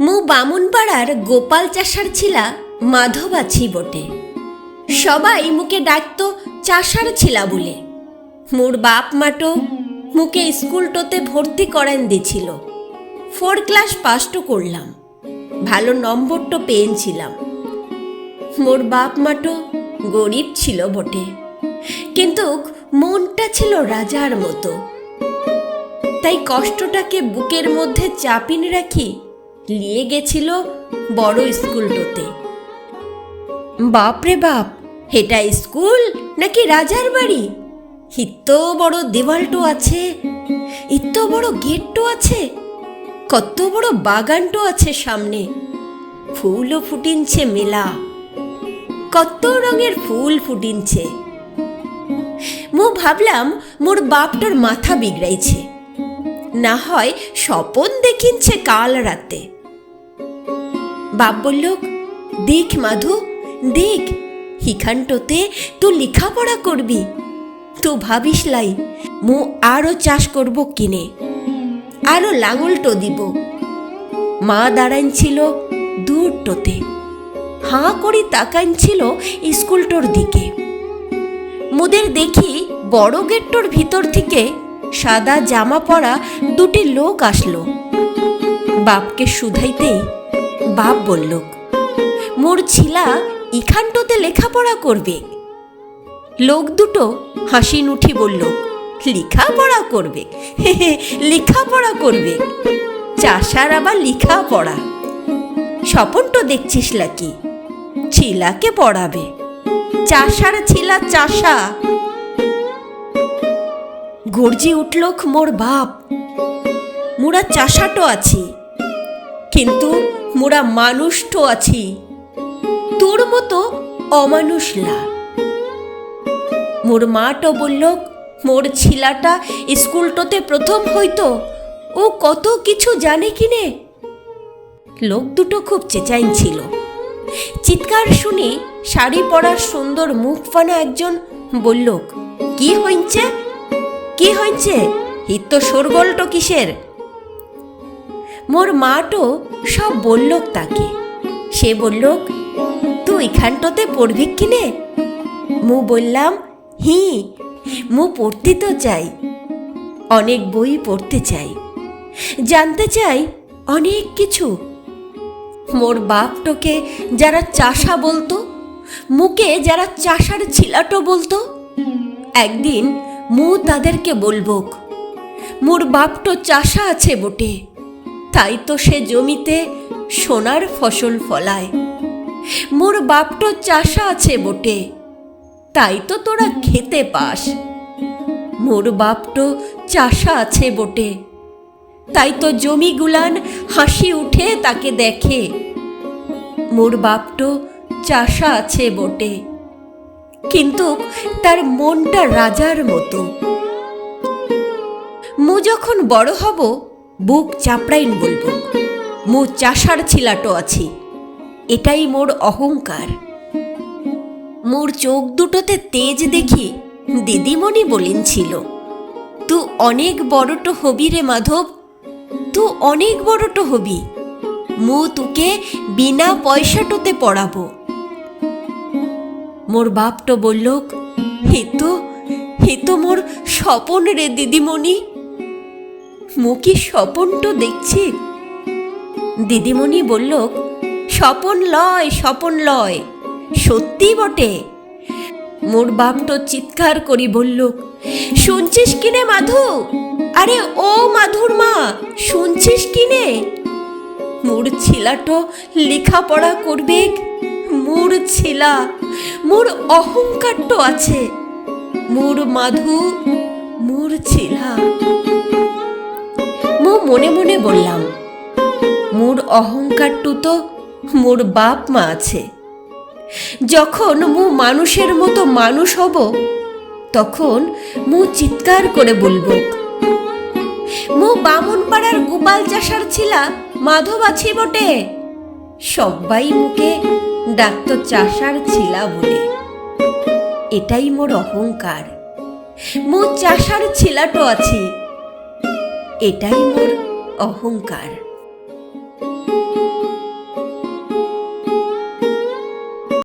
মু বামুনপাড়ার গোপাল চাষার ছিলা মাধব আছি বটে। সবাই মুকে ডাকত চাষার ছিলা বলে। মোর বাপ মাটো মুকে স্কুলটোতে ভর্তি করেন দিছিল। ফোর ক্লাস পাসটো করলাম। ভালো নম্বরটো পেয়েছিলাম মোর বাপ মাটো গরিব ছিল বটে। কিন্তু মনটা ছিল রাজার মতো। তাই কষ্টটাকে বুকের মধ্যে চাপিন রাখি, নিয়ে গেছিল বড় স্কুলটোতে। বাপরে বাপ, এটা স্কুল নাকি রাজার বাড়ি? ইত্ত বড় দেওয়ালটো আছে ইত্ত বড় গেটটো আছে, কত বড় বাগানটো আছে সামনে। ফুলও ফুটিনছে মেলা, কত রঙের ফুল ফুটিনছে। মু ভাবলাম মোর বাপটার মাথা বিগড়াইছে। না হয় স্বপন দেখিনছে কাল রাতে। বাপ বলল, দেখ মাধু, দেখ, হিখানটোতে তু লেখাপড়া করবি। তো ভাবিস লাই, মু আরও চাষ করব কিনে, আরও লাঙলটো দিব। মা দাঁড়াইছিল দূরটোতে হাঁ করি তাকাইছিল স্কুলটোর দিকে। মুদের দেখি বড় গেটটোর ভিতর থেকে সাদা জামা পরা দুটি লোক আসলো। বাপকে শুধাইতেই বাপ বলল, মোর ছিলা ইখানটোতে লেখাপড়া করবে? লোক দুটো হাসি নুঠি বলল, লেখাপড়া করবে? লেখাপড়া করবে? চাষার আবার লেখাপড়া। স্বপনটো দেখছিস লাকি ছিলাকে পড়াবে। চাষার ছিলা চাষা। গর্জি উঠলক মোর বাপ। মোরা চাষাটো আছি, কিন্তু মোরা মানুষটো আছি। তোর মতো অমানুষ লা। মোর মাটো বলল, মোর ছিলাটা স্কুলটোতে প্রথম হইতো, ও কত কিছু জানে কিনে? লোক দুটো খুব চেঁচাইন ছিল। চিৎকার শুনে শাড়ি পরার সুন্দর মুখ ফানা একজন বলল, কি হইছে? কি হয়েছে? হিত তো শোরগোলটো কিসের? মোর মাটো সব বলল তাকে। সে বলল তুই এখানটোতে পড়বি কিনে? মু বললাম, হি, মু পড়তে তো চাই। অনেক বই পড়তে চাই। জানতে চাই অনেক কিছু। মোর বাপটোকে যারা চাষা বলতো, মুকে যারা চাষার ছিলাটো বলতো, একদিন মু তাদেরকে বলব, মোর বাপটো চাষা আছে বটে, তাই তো সে জমিতে সোনার ফসল ফলায়। মোর বাপটো চাষা আছে বটে, তাই তো তোরা খেতে পাস। মোর বাপটো চাষা আছে বটে, তাই তো জমিগুলান হাসি উঠে তাকে দেখে। মোর বাপটো চাষা আছে বটে। কিন্তু তার মনটা রাজার মতো। মু যখন বড় হব, বুক চাপড়াইন বলব, মু চাষার ছিলাটো আছি, এটাই মোর অহংকার। মোর চোখ দুটোতে তেজ দেখি দিদিমণি বলেনছিল তু অনেক বড়টো হবি রে মাধব, তু অনেক বড়টো হবি, মু তুকে বিনা পয়সাটোতে পড়াবো। মোর বাপটো বলল, হে তো হে তো মোর স্বপন রে দিদিমণি। মু কি স্বপনটো দেখছি? দিদিমণি বলল, স্বপন লয় স্বপন লয়, সত্যি বটে। মোর বাপটো চিৎকার করি বলল, শুনছিস কিনে মাধু? আরে ও মাধুর মা, শুনছিস কিনে মোর ছিলাটো লেখাপড়া করবে, মোর ছিলা মোর অহংকারটো আছে। মোর মাধু, মোর ছিলা মো মনে মনে বললাম, মোর অহংকারটু তো মোর বাপ মা আছে। যখন মু মানুষের মতো মানুষ হব, তখন মু চিৎকার করে বলব, মু বামুন পাড়ার গোপাল চাষার ছিলা মাধব আছি বটে। সবাই মুখে ডাক্তার চাষার ছিলা বলে। এটাই মোর অহংকার। মোর চাষার ছিলাটো আছি। এটাই মোর অহংকার।